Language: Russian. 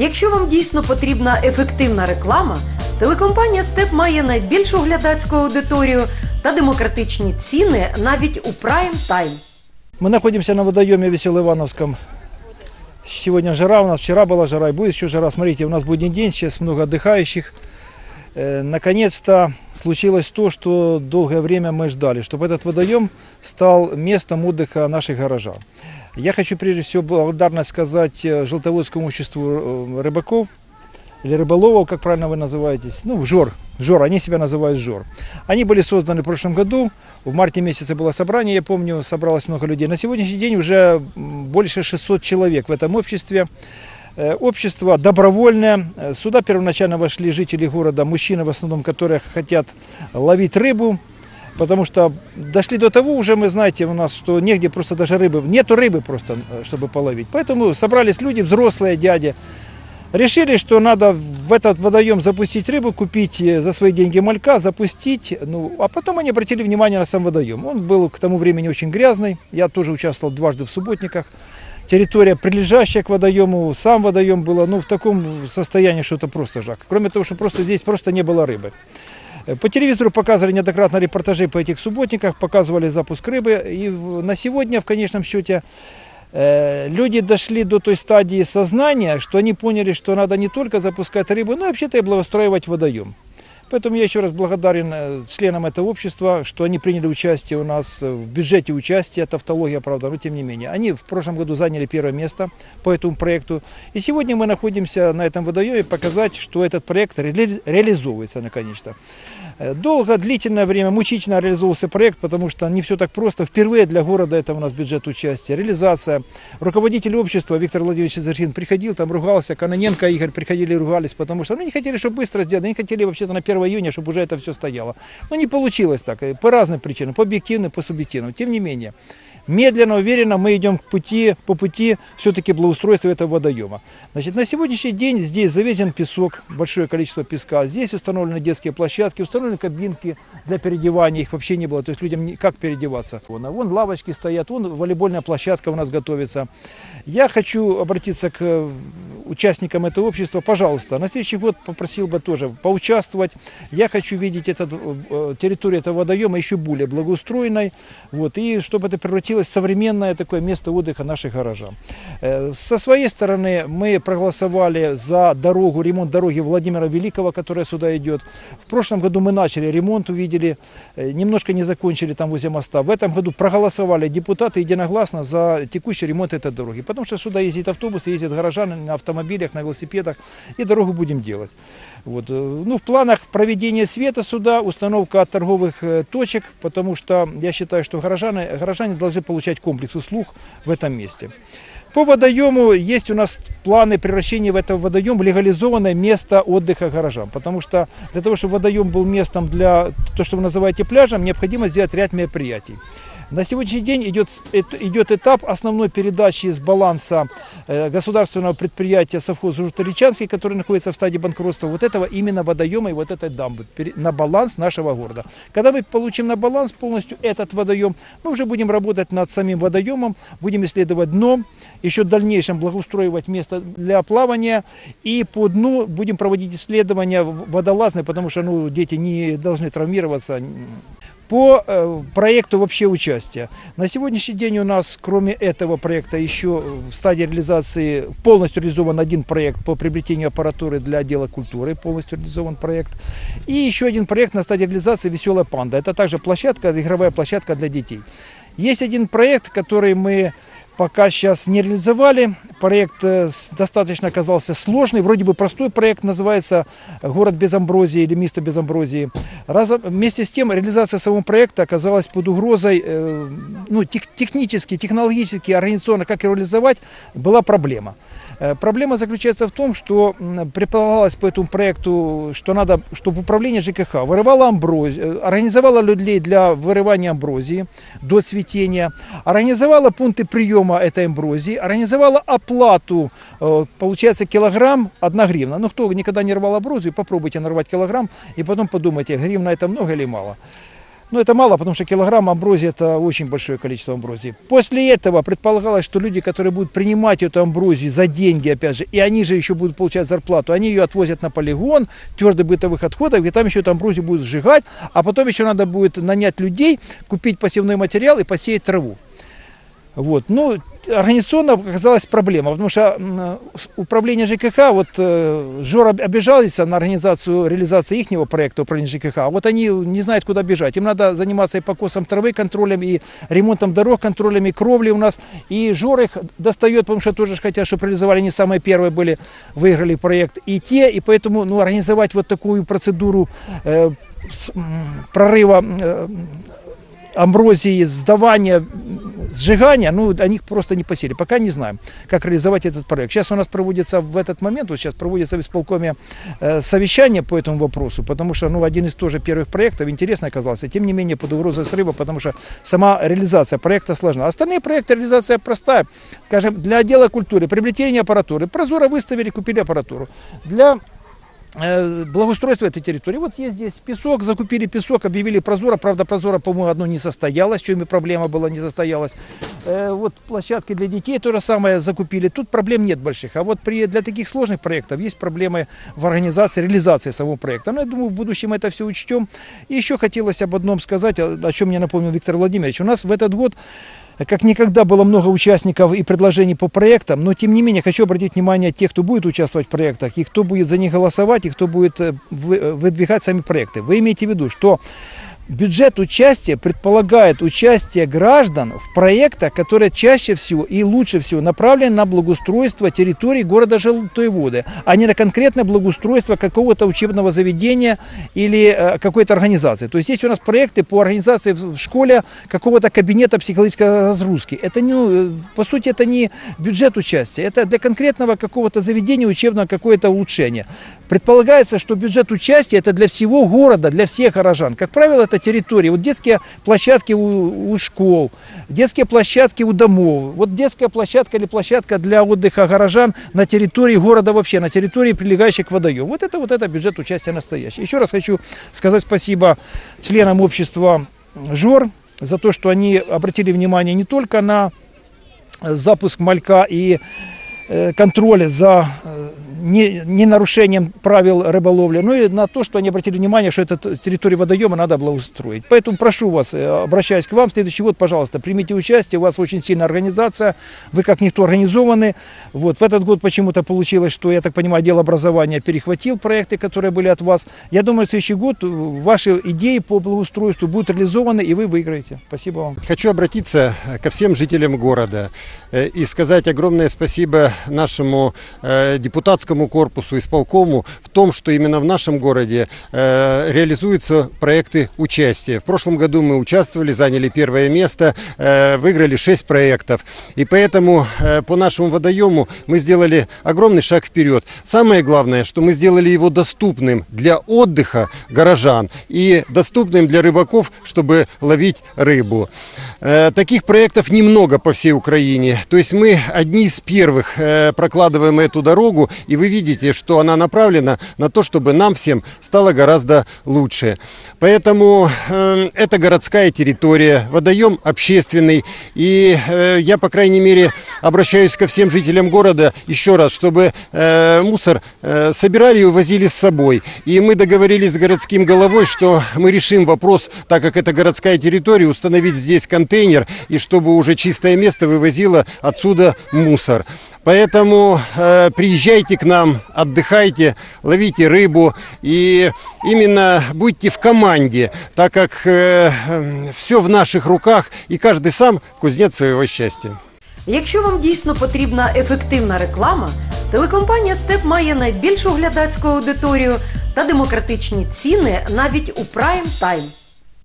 Якщо вам дійсно потрібна ефективна реклама, телекомпанія Степ має найбільшу глядацьку аудиторію та демократичні ціни навіть у прайм тайм. Мы находимся на водоеме Веселоивановском. Сегодня жара, у нас вчера была жара и будет еще жара. Смотрите, у нас будний день, сейчас много отдыхающих. Э, Наконец-то случилось то, что долгое время мы ждали, чтобы этот водоем стал местом отдыха наших горожан. Я хочу прежде всего благодарность сказать э, Желтоводскому обществу э, рыбаков, или рыболовов, как правильно вы называетесь, ну, ЖОР, ЖОР, они себя называют ЖОР. Они были созданы в прошлом году, в марте месяце было собрание, я помню, собралось много людей. На сегодняшний день уже больше 600 человек в этом обществе. Э, Общество добровольное. Э, Сюда первоначально вошли жители города, мужчины в основном, которые хотят ловить рыбу, потому что дошли до того уже, мы знаете, у нас, что негде просто даже рыбы, нету рыбы просто, э, чтобы половить. Поэтому собрались люди, взрослые дяди, Решили, что надо в этот водоем запустить рыбу, купить за свои деньги малька, запустить. Ну, а потом они обратили внимание на сам водоем. Он был к тому времени очень грязный. Я тоже участвовал дважды в субботниках. Территория, прилежащая к водоему, сам водоем было ну, в таком состоянии, что это просто жак. Кроме того, что просто здесь просто не было рыбы. Э, По телевизору показывали неоднократно репортажи по этих субботниках, показывали запуск рыбы. И на сегодня, в конечном счете, э, люди дошли до той стадии сознания, что они поняли, что надо не только запускать рыбу, но и вообще-то и благоустраивать водоем. Поэтому я еще раз благодарен э, членам этого общества, что они приняли участие у нас э, в бюджете участия, тавтология, правда, но тем не менее. Они в прошлом году заняли первое место по этому проекту. И сегодня мы находимся на этом водоеме показать, что этот проект ре- реализовывается наконец-то. Э, Долго, длительное время, мучительно реализовывался проект, потому что не все так просто. Впервые для города это у нас бюджет участия, реализация. Руководитель общества Виктор Владимирович Зархин приходил, там ругался, Каноненко Игорь приходили и ругались, потому что ну, не хотели, чтобы быстро сделать, они хотели вообще-то на 1 июня, чтобы уже это все стояло. Но не получилось так, э, по разным причинам, по объективным, по субъективным. Тем не менее, медленно, уверенно мы идем к пути, по пути все-таки благоустройства этого водоема. Значит, на сегодняшний день здесь завезен песок, большое количество песка. Здесь установлены детские площадки, установлены кабинки для переодевания. Их вообще не было, то есть людям как переодеваться. Вон, а вон лавочки стоят, вон волейбольная площадка у нас готовится. Я хочу обратиться к э, участникам этого общества. Пожалуйста, на следующий год попросил бы тоже поучаствовать. Я хочу видеть этот, э, территорию этого водоема еще более благоустроенной. Вот, и чтобы это превратилось в современное такое место отдыха наших горожан. Э, Со своей стороны мы проголосовали за дорогу, ремонт дороги Владимира Великого, которая сюда идет. В прошлом году мы начали ремонт, увидели, э, немножко не закончили там возле моста. В этом году проголосовали депутаты единогласно за текущий ремонт этой дороги. Потому что сюда ездят автобусы, ездят горожане на автомобилях, на велосипедах. И дорогу будем делать. Вот. э, Ну, в планах проведения света сюда, установка торговых точек, потому что я считаю, что горожане, горожане должны получать комплекс услуг в этом месте. По водоему есть у нас планы превращения в этот водоем в легализованное место отдыха горожан. Потому что для того, чтобы водоем был местом для то, что вы называете пляжем, необходимо сделать ряд мероприятий. На сегодняшний день идет, идет этап основной передачи с баланса э, государственного предприятия совхоз Журталичанский, который находится в стадии банкротства, вот этого именно водоема и вот этой дамбы на баланс нашего города. Когда мы получим на баланс полностью этот водоем, мы уже будем работать над самим водоемом, будем исследовать дно, еще в дальнейшем благоустроивать место для плавания и по дну будем проводить исследования водолазные, потому что ну, дети не должны травмироваться, по э, проекту вообще участия. На сегодняшний день у нас, кроме этого проекта, еще в стадии реализации полностью реализован один проект по приобретению аппаратуры для отдела культуры, полностью реализован проект. И еще один проект на стадии реализации «Веселая панда». Это также площадка, игровая площадка для детей. Есть один проект, который мы пока сейчас не реализовали. Проект э, достаточно оказался сложный. Вроде бы простой проект, называется «Город без амброзии» или «Место без амброзии». Разом- вместе с тем реализация самого проекта оказалась под угрозой, э, ну, тех- технически, технологически, организационно, как его реализовать, была проблема. Э, Проблема заключается в том, что предполагалось по этому проекту, что надо, чтобы управление ЖКХ вырывало амброзию, организовало людей для вырывания амброзии до цветения, организовало пункты приема этой амброзии, организовала оплату, э, получается килограмм, одна гривна. Ну, кто никогда не рвал амброзию, попробуйте нарвать килограмм и потом подумайте, гривна это много или мало. Но это мало, потому что килограмм амброзии это очень большое количество амброзии. После этого предполагалось, что люди, которые будут принимать эту амброзию за деньги, опять же, и они же еще будут получать зарплату, они ее отвозят на полигон твердых бытовых отходов, и там еще эту амброзию будут сжигать, а потом еще надо будет нанять людей, купить посевной материал и посеять траву. Вот. Ну, организационно оказалась проблема, потому что управление ЖКХ, вот э, Жор об- обижался на организацию реализации их проекта управления ЖКХ, а вот они не знают, куда бежать. Им надо заниматься и покосом травы контролем, и ремонтом дорог контролем, и кровли у нас. И Жор их достает, потому что тоже хотят, чтобы реализовали, они самые первые были, выиграли проект. И те, и поэтому ну, организовать вот такую процедуру э, с- прорыва э, амброзии, сдавания, сжигания, ну, о них просто не посели. Пока не знаем, как реализовать этот проект. Сейчас у нас проводится в этот момент, вот сейчас проводится в исполкоме э, совещание по этому вопросу, потому что, ну, один из тоже первых проектов интересно оказался, тем не менее под угрозой срыва, потому что сама реализация проекта сложна. Остальные проекты реализация простая. Скажем, для отдела культуры, приобретение аппаратуры. Прозоро выставили, купили аппаратуру. Для э, благоустройства этой территории. Вот есть здесь песок, закупили песок, объявили прозора. Правда, прозора, по-моему, одно не состоялось, в чем и проблема была, не состоялась. Э, Вот площадки для детей то же самое закупили. Тут проблем нет больших. А вот при, для таких сложных проектов есть проблемы в организации, реализации самого проекта. Но я думаю, в будущем это все учтем. И еще хотелось об одном сказать, о чем мне напомнил Виктор Владимирович. У нас в этот год как никогда было много участников и предложений по проектам, но тем не менее хочу обратить внимание тех, кто будет участвовать в проектах, и кто будет за них голосовать, и кто будет э, э, выдвигать сами проекты. Вы имеете в виду, что бюджет участия предполагает участие граждан в проектах, которые чаще всего и лучше всего направлены на благоустройство территории города Желтой Воды, а не на конкретное благоустройство какого-то учебного заведения или э, какой-то организации. То есть есть у нас проекты по организации в школе какого-то кабинета психологической разгрузки. Это не, э, по сути, это не бюджет участия, это для конкретного какого-то заведения учебного какое-то улучшение. Предполагается, что бюджет участия это для всего города, для всех горожан. Как правило, это территории. Вот детские площадки у, у школ, детские площадки у домов. Вот детская площадка или площадка для отдыха горожан на территории города вообще, на территории, прилегающей к водоему. Вот это вот это бюджет участия настоящий. Еще раз хочу сказать спасибо членам общества ЖОР за то, что они обратили внимание не только на запуск малька и э, контроля за э, не, не нарушением правил рыболовли, но и на то, что они обратили внимание, что эту территорию водоема надо было устроить. Поэтому прошу вас, э, обращаясь к вам, в следующий год, пожалуйста, примите участие, у вас очень сильная организация, вы как никто организованы. Вот, в этот год почему-то получилось, что, я так понимаю, отдел образования перехватил проекты, которые были от вас. Я думаю, в следующий год э, ваши идеи по благоустройству будут реализованы, и вы выиграете. Спасибо вам. Хочу обратиться э, ко всем жителям города и сказать огромное спасибо нашему э, депутатскому корпусу, исполкому в том, что именно в нашем городе э, реализуются проекты участия. В прошлом году мы участвовали, заняли первое место, э, выиграли 6 проектов. И поэтому э, по нашему водоему мы сделали огромный шаг вперед. Самое главное, что мы сделали его доступным для отдыха горожан и доступным для рыбаков, чтобы ловить рыбу. Э, Таких проектов немного по всей Украине. То есть мы одни из первых э, прокладываем эту дорогу, и вы видите, что она направлена на то, чтобы нам всем стало гораздо лучше. Поэтому э, это городская территория, водоем общественный, и э, я, по крайней мере, обращаюсь ко всем жителям города еще раз, чтобы э, мусор э, собирали и увозили с собой. И мы договорились с городским головой, что мы решим вопрос, так как это городская территория, установить здесь контейнер, и чтобы уже чистое место вывозило отсюда мусор. Поэтому э, приезжайте к нам, отдыхайте, ловите рыбу и именно будьте в команде, так как все в наших руках и каждый сам кузнец своего счастья. Якщо вам дійсно потрібна ефективна реклама, телекомпанія Степ має найбільшу глядацьку аудиторію та демократичні ціни навіть у прайм тайм.